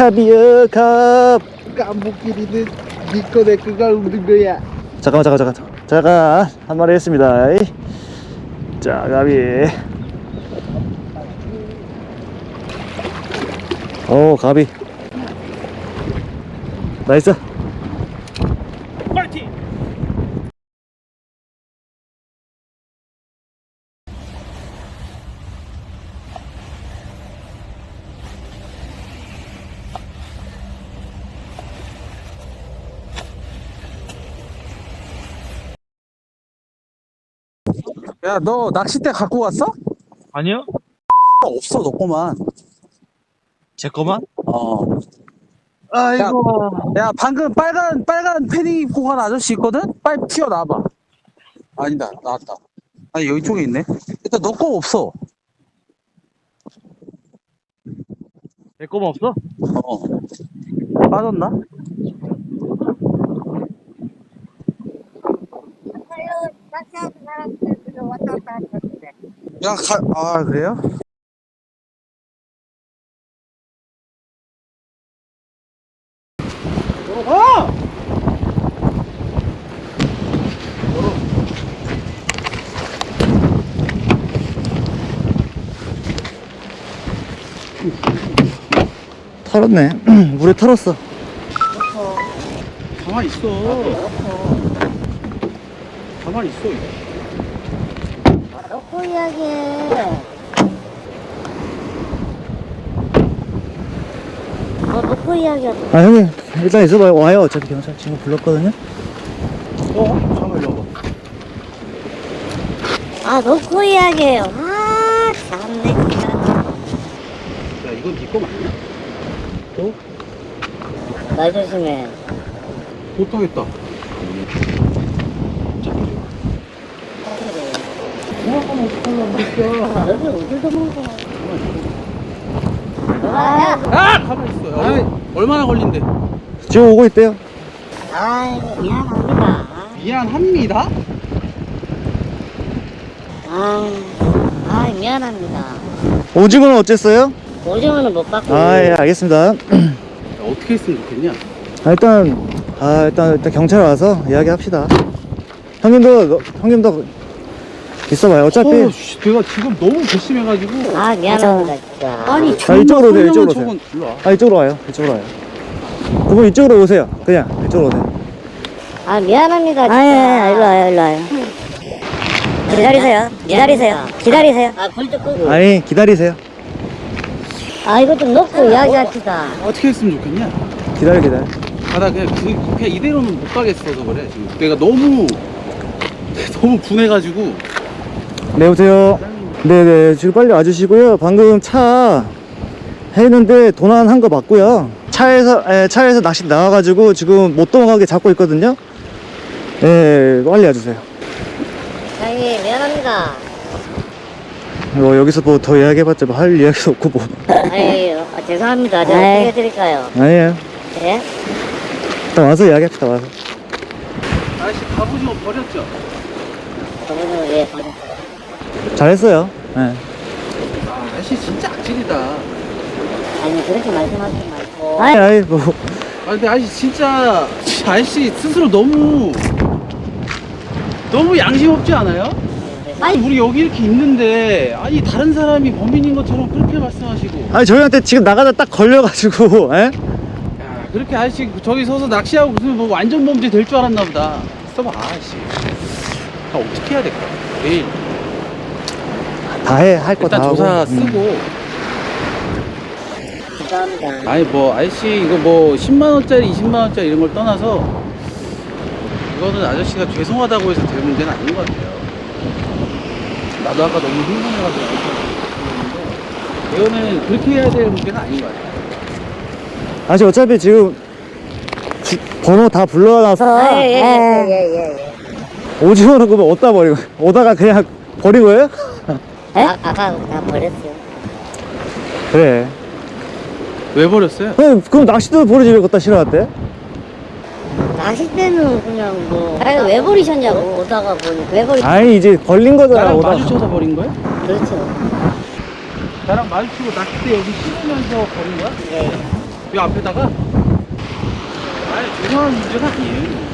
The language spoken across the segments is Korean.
갑이요 갑 깐부끼리는 니꺼 내 거가 없는 거야. 잠깐만 잠깐 잠깐 잠깐 한 마리 했습니다. 자 갑이 오 갑이 나이스 야, 너 낚싯대 갖고 왔어? 아니요? 없어, 너 거만. 제 거만? 어. 아이고. 야, 방금 빨간, 빨간 패딩 입고 간 아저씨 있거든? 빨리 튀어나와봐. 아니다, 나왔다. 아니, 여기 쪽에 있네. 일단 너 거 없어. 내 거만 없어? 어. 빠졌나? 낚시하 는 사람들 왔다 갔다 하는데 야, 가, 아, 그래요? 털었네 물에 털었어 가만히 있어. 가만히 있어. 놓고 이야기해 어 놓고 이야기해 아 형님 일단 있어봐요. 와요. 어차피 경찰 지금 불렀거든요. 어? 잠깐만, 일로 와봐. 아 놓고 이야기해요. 아 참네 진짜. 야, 이건 네거 맞냐? 말 조심해. 못하겠다. 어딜 도망가 아, 아! 가만히 있어. 아이, 얼마나 걸린대? 지금 오고 있대요 아이고 미안합니다 미안합니다. 아, 아 미안합니다 오징어는 어쨌어요? 오징어는 못 받고 아 예 알겠습니다 야, 어떻게 했으면 좋겠냐? 아, 일단 아 일단 일단 경찰 와서 이야기합시다. 형님도 너- 형님도 있어봐요. 어차피 어, 씨, 내가 지금 너무 괘씸해가지고. 아 미안합니다 진짜 아니, 아, 이쪽으로 오세요, 이쪽으로 저건 일로 와. 아 이쪽으로 와요. 이쪽으로 와요. 그분 이쪽으로 오세요. 그냥 이쪽으로 오세요. 아 미안합니다 진짜 아 일로 와요 일로 와요 기다리세요 기다리세요 기다리세요 아 불도 끄고 아니 기다리세요. 아 이거 좀 놓고 이야기합시다 어떻게 했으면 좋겠냐? 기다려 기다려. 아, 나 그냥, 그, 그냥 이대로는 못 가겠어서 그래. 지금 내가 너무, 너무 분해가지고. 네 오세요. 네네 지금 빨리 와주시고요. 방금 차 했는데 도난한 거 맞고요. 차에서 에, 차에서 낚시 나와가지고 지금 못 도망가게 잡고 있거든요. 네 빨리 와주세요. 사장님 미안합니다 뭐 여기서 뭐 더 이야기해봤자 뭐 할 이야기도 없고 뭐 아이 아, 죄송합니다 제가 어떻게 해드릴까요 아니에요. 예? 일단 와서 이야기합시다 와서. 아저씨 갑오징어 버렸죠? 저분은 예 받았어요 잘했어요. 네. 아, 아저씨 진짜 악질이다. 아니 그렇게 말씀하지 말고 아이 아이 뭐 아, 근데 아저씨 진짜, 아저씨 스스로 너무, 너무 양심 없지 않아요? 아니, 우리 여기 이렇게 있는데, 아니, 다른 사람이 범인인 것처럼 그렇게 말씀하시고. 아니 저희한테 지금 나가다 딱 걸려가지고 에? 야, 그렇게 아저씨 저기 서서 낚시하고 무슨 뭐 완전 범죄 될 줄 알았나 보다. 써봐, 아저씨. 나 어떻게 해야 될까? 내일 다 해 할 거 다 일단 하고 조사 음. 쓰고. 죄송합니다 아니 뭐 아저씨 이거 뭐 10만 원짜리, 20만 원짜리 이런 걸 떠나서 이거는 아저씨가 죄송하다고 해서 될 문제는 아닌 것 같아요. 나도 아까 너무 흥분해가지고 그랬는데 이거는 그렇게 해야 될 문제는 아닌 것 같아요. 아직 어차피 지금 주- 번호 다 불러놔서 아, 예예 예 예 예 오징어는 그러면 어디다 버리고 오다가 그냥 버린 거예요? 아, 아까 다 버렸어요 그래 왜 버렸어요? 그럼, 그럼 낚시도 버리지 왜 갖다 실어놨대? 낚싯대는 그냥 뭐 아니 왜 버리셨냐고 오다가 보니 왜 버리 아니 이제 걸린 거잖아 나랑 오다가 마주쳐서 버린 거야? 그렇죠 나랑 마주치고 낚싯대 여기 씹으면서 버린 거야? 예이 앞에다가? 아니, 죄송한 문제가 아니에요.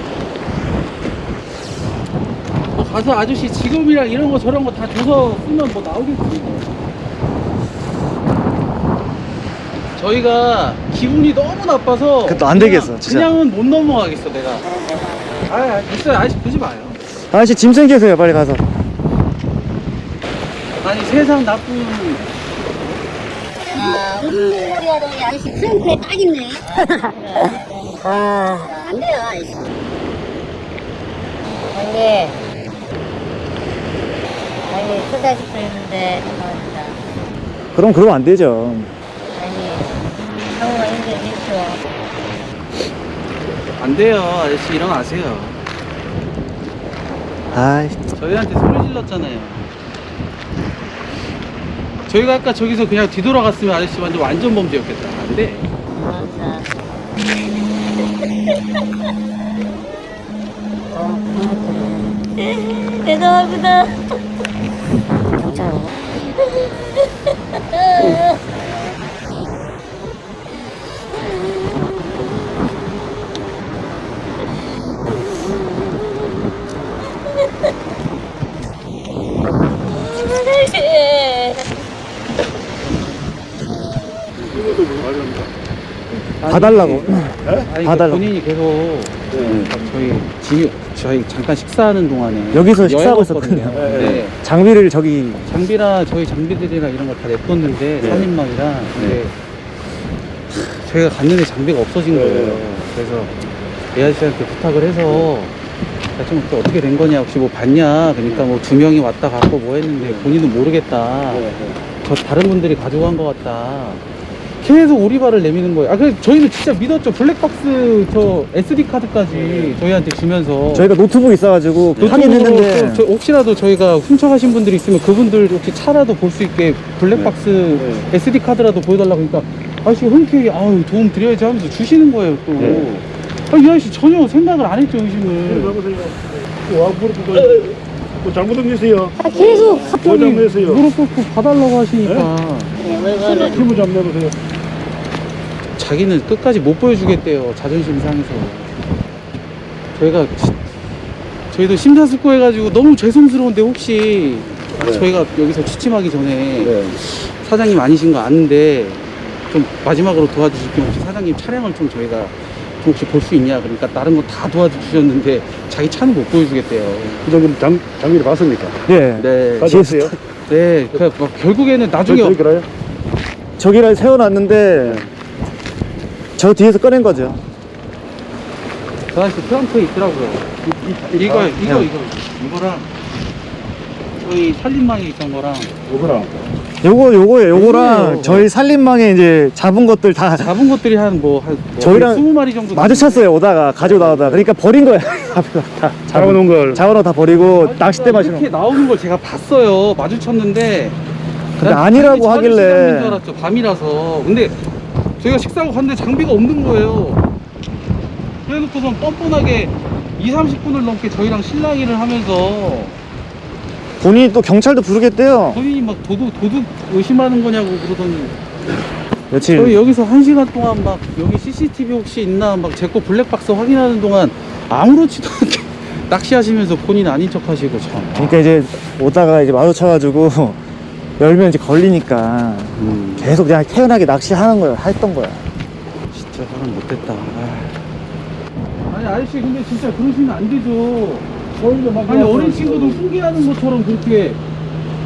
뭐 가서 아저씨 지금이랑 이런 거 저런 거 다 줘서 쓰면 뭐 나오겠지. 저희가 기분이 너무 나빠서 그것도 안 그냥- 되겠어, 진짜. 그냥은 못 넘어가겠어 내가. 아, 아, 됐어요. 아저씨 보지 마요. 아저씨 짐 챙기세요 빨리 가서 아니 세상 나쁜 아, 우리 아동이 아저씨 트렁크에 딱 있네. 아, 안 돼요, 아저씨. 형님. 형님, 초대하실 있는데, 죄송합니다. 그럼 그러면 안 되죠 형님, 형과 힘들겠죠. 안 돼요 아저씨 일어나세요 아이 저희한테 소리 질렀잖아요 저희가 아까 저기서 그냥 뒤돌아갔으면 아저씨 완전 완전 범죄였겠다 안돼 죄송합니다. 죄송합니다. 경찰 봐달라고 아니 봐달라고. 그러니까 본인이 계속 저희 지 저희 잠깐 식사하는 동안에 여기서 식사하고. 있었거든요. 네. 장비를 저기 장비랑 저희 장비들이랑 이런 거다 냅뒀는데 네. 살림망이랑 근데 하, 저희가 갔는데 장비가 없어진 네. 거예요. 그래서 이 아저씨한테 부탁을 해서 야, 좀 어떻게- 어떻게 된 거냐 혹시 뭐 봤냐 그러니까 뭐 두 명이 왔다 갔고 뭐 했는데 본인은 모르겠다 네, 저 다른 분들이 가져간 것 같다 계속 오리발을 내미는 거예요 아 그래서 저희는 진짜 믿었죠 블랙박스 저 SD 카드까지 저희한테 주면서 저희가 노트북 있어가지고 확인했는데 네. 노트북으로 또 저- 혹시라도 저희가 훔쳐가신 분들이 있으면 그분들 혹시 차라도 볼 수 있게 블랙박스 SD 카드라도 보여달라고 그러니까 아저씨가 흔쾌히 아유 도움 드려야지 하면서 주시는 거예요 또. 네. 아, 이 아저씨 전혀 생각을 안 했죠 의심을. 와, 무릎 꿇고 뭐게 있어요. 아, 계속. 뭐 갑자기 잘못했어요? 무릎 꿇고 봐달라고 하시니까 네, 물건을. 힘을 좀 내보세요. 자기는 끝까지 못 보여주겠대요 자존심 상해서. 저희가 지- 저희도 심사숙고 해가지고 너무 죄송스러운데 혹시 저희가 여기서 취침하기 전에 사장님 아니신 거 아는데 좀 마지막으로 도와주실 겸 혹시 사장님 차량을 좀 저희가 좀 혹시 볼 수 있냐 그러니까 다른 거 다 도와주셨는데 자기 차는 못 보여주겠대요. 지금 장, 장비를 봤습니까? 예 네, 가져왔어요? 네, 그막 결국에는 나중에 저기 그래요? 저기를 세워놨는데 저 뒤에서 꺼낸 거죠 그 아저씨 트렁크에 있더라고요. 이, 거 아, 이거 네. 이거 이거랑 저희 살림망에 있던 거랑 요거랑. 요거 요거예요 요거랑. 저희 살림망에 이제 잡은 것들 다 잡은 것들이 한 뭐한 저희랑 20마리 정도 마주쳤어요 오다가 가지고 나오다가 그러니까 버린 거야 앞에서 다 잡아놓은 걸. 잡아놓고 다 버리고 낚싯대 마시는 이렇게 나오는 걸 제가 봤어요. 마주쳤는데 근데 난 아니라고 하길래. 차를 줄 알았죠. 밤이라서. 근데 저희가 식사하고 갔는데 장비가 없는 거예요. 그래놓고선 뻔뻔하게 2, 30분을 넘게 저희랑 실랑이를 하면서 본인이 또 경찰도 부르겠대요 본인이 막 도둑, 도둑 의심하는 거냐고 그러더니 며칠 저희 여기서 한 시간 동안 막 여기 CCTV 혹시 있나 막 제 거 블랙박스 확인하는 동안 아무렇지도 않게 낚시하시면서 본인 아닌 척 하시고 참. 그러니까 이제 오다가 이제 마주쳐가지고 열면 이제 걸리니까 음, 계속 그냥 태연하게 낚시하는 거야 했던 거야 진짜 사람 못됐다. 아니 아저씨 근데 진짜 그러시면 안 되죠. 아니 어린 친구도 훈계하는 것처럼 그렇게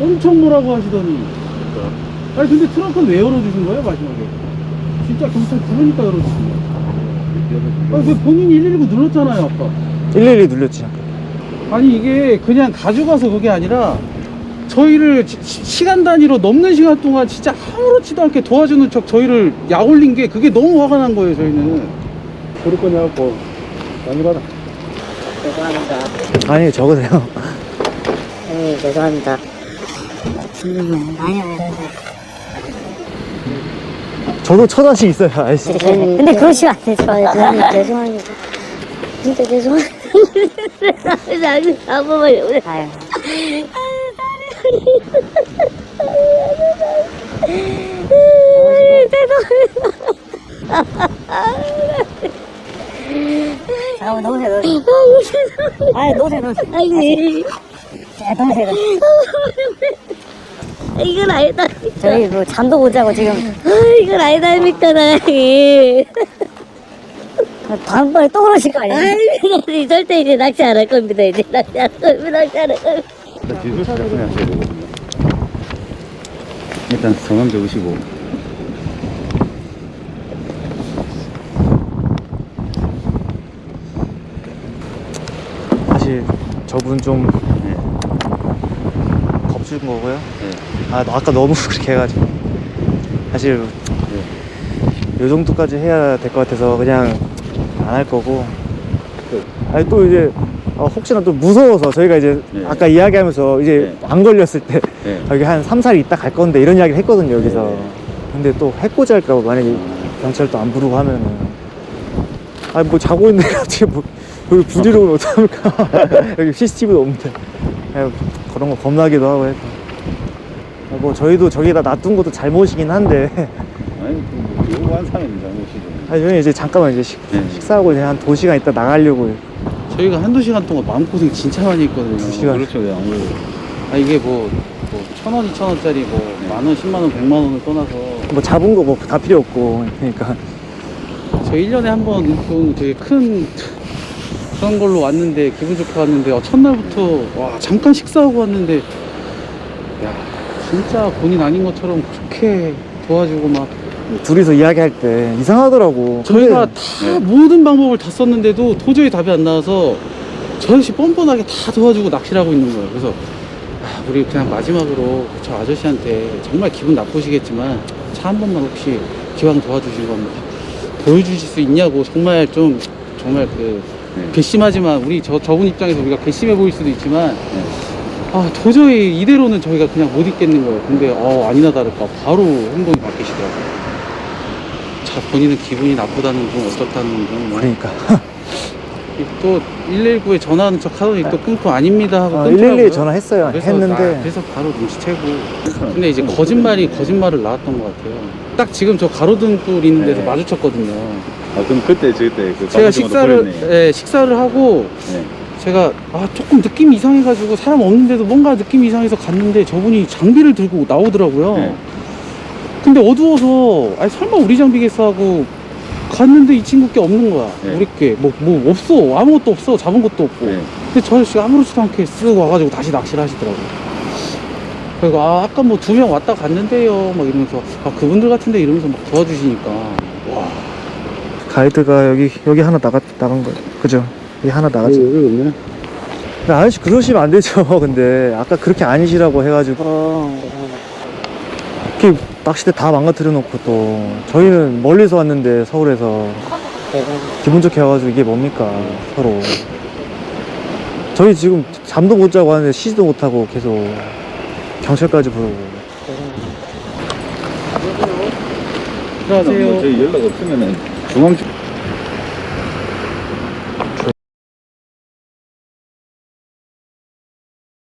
엄청 뭐라고 하시더니. 아니 근데 트렁크는 왜 열어주신 거예요 마지막에? 진짜 경찰 부르니까 열어주신 거예요. 아니 왜 본인이 119 눌렀잖아요 아까. 112 눌렸지 아니 이게 그냥 가져가서 그게 아니라 저희를 시- 시간 단위로 넘는 시간 동안 진짜 아무렇지도 않게 도와주는 척 저희를 약올린 게 그게 너무 화가 난 거예요 저희는 그럴 거냐고. 많이 받아. 죄송합니다. 아니 적으세요 형님, 죄송합니다. 아니요, 저도 처자식 있어요 아저씨 근데 그러시면 안 되죠. 형님, 죄송합니다. 진짜 죄송합니다. 한 번만 오래 가요. 잠깐만 놓으세요 놓으세요 아니 놓으세요 놓으세요 아니 자 놓으세요 이건 아니다. 저희 뭐 잠도 못 자고 지금 아, 이건 아니다니까, 나이. 다음번에 또 그러실 거 아니에요? 아이, 절대 이제 낚시 안 할 겁니다. 이제 낚시 안 할 겁니다. 낚시 안 할 겁니다. 뒤로 시작을 하셔야 되거든요. 일단 성함 적으시고. 사실 저분 좀 네. 겁준 거고요. 네. 아, 너 아까 너무 그렇게 해가지고. 사실, 요 정도까지 해야 될 것 같아서 그냥 안 할 거고. 아니, 또 이제, 어, 혹시나 또 무서워서 저희가 이제 네. 아까 이야기하면서 이제 네. 안 걸렸을 때 네. 여기 한 3, 4일 있다 갈 건데 이런 이야기를 했거든요, 여기서. 네. 근데 또 해코지 할까봐 만약에 경찰도 안 부르고 하면은. 아니, 뭐 자고 있는데 갑자기 뭐, 여기 부지르면 어떡합니까? 여기 CCTV도 없는데. 그냥 그런 거 겁나기도 하고 해서. 아, 뭐 저희도 저기다 놔둔 것도 잘못이긴 한데. 아니, 그, 뭐, 요구한 사람이 잘못이죠. 아니, 저희 이제 잠깐만 이제 식, 네. 식사하고 이제 한 2시간 있다 나가려고. 저희가 한두 시간 동안 마음고생 진짜 많이 했거든요. 두 시간. 그렇죠, 네, 아무래도. 아, 이게 뭐, 뭐, 천 원, 이천 원짜리 뭐, 만 원, 십만 원, 백만 원을 떠나서 뭐 잡은 거 뭐 다 필요 없고. 그러니까. 저 1년에 한 번 좀 되게 큰 그런 걸로 왔는데 기분 좋게 왔는데 어, 첫날부터 와 잠깐 식사하고 왔는데 야 진짜 본인 아닌 것처럼 그렇게 도와주고 막 둘이서 이야기할 때 이상하더라고. 저희가 근데 다 모든 방법을 다 썼는데도 도저히 답이 안 나와서 저 아저씨 뻔뻔하게 다 도와주고 낚시를 하고 있는 거예요 그래서 아, 우리 그냥 마지막으로 저 아저씨한테 정말 기분 나쁘시겠지만 차 한 번만 혹시 기왕 도와주신 거 한번 보여주실 수 있냐고 정말 좀 정말 그 괘씸하지만 우리 저 저분 입장에서 우리가 괘씸해 보일 수도 있지만 아 도저히 이대로는 저희가 그냥 못 있겠는 거예요. 근데 어 아니나 다를까 바로 행동이 바뀌시더라고요. 자 본인은 기분이 나쁘다는 둥 어떻다는 둥 그러니까. 또 119에 전화하는 척 하더니 또 끊고 아닙니다 하고 어, 끊더라고요. 112에 전화했어요. 그래서 했는데. 나- 그래서 바로 눈치채고 근데 이제 거짓말이 거짓말을 낳았던 것 같아요. 딱 지금 저 가로등 불 있는 데서 네. 마주쳤거든요. 아 그럼 그때 저때 그 제가 식사를. 예, 식사를 하고 네. 제가 아 조금 느낌이 이상해가지고 사람 없는데도 뭔가 느낌이 이상해서 갔는데 저분이 장비를 들고 나오더라고요. 네. 근데 어두워서 아니 설마 우리 장비겠어 하고 갔는데 이 친구 게 없는 거야. 네. 우리 게뭐 뭐 없어 아무것도 없어 잡은 것도 없고. 네. 근데 저 아저씨가 아무렇지도 않게 쓱 와가지고 다시 낚시를 하시더라고요. 그리고 아 아까 뭐 두 명 왔다 갔는데요 막 이러면서 아 그분들 같은데 이러면서 막 도와주시니까 와 가이드가 여기, 여기 하나 나갔, 나간 거예요. 그죠? 여기 하나 나갔죠. 없네. 근데 아저씨 그러시면 안 되죠. 근데 아까 그렇게 아니시라고 해가지고 이렇게 낚싯대 다 망가뜨려 놓고 또 저희는 멀리서 왔는데 서울에서 기분 좋게 와가지고 이게 뭡니까 서로 저희 지금 잠도 못 자고 하는데 쉬지도 못하고 계속 경찰까지 부르고 안녕하세요. 저희 연락 없으면은 중앙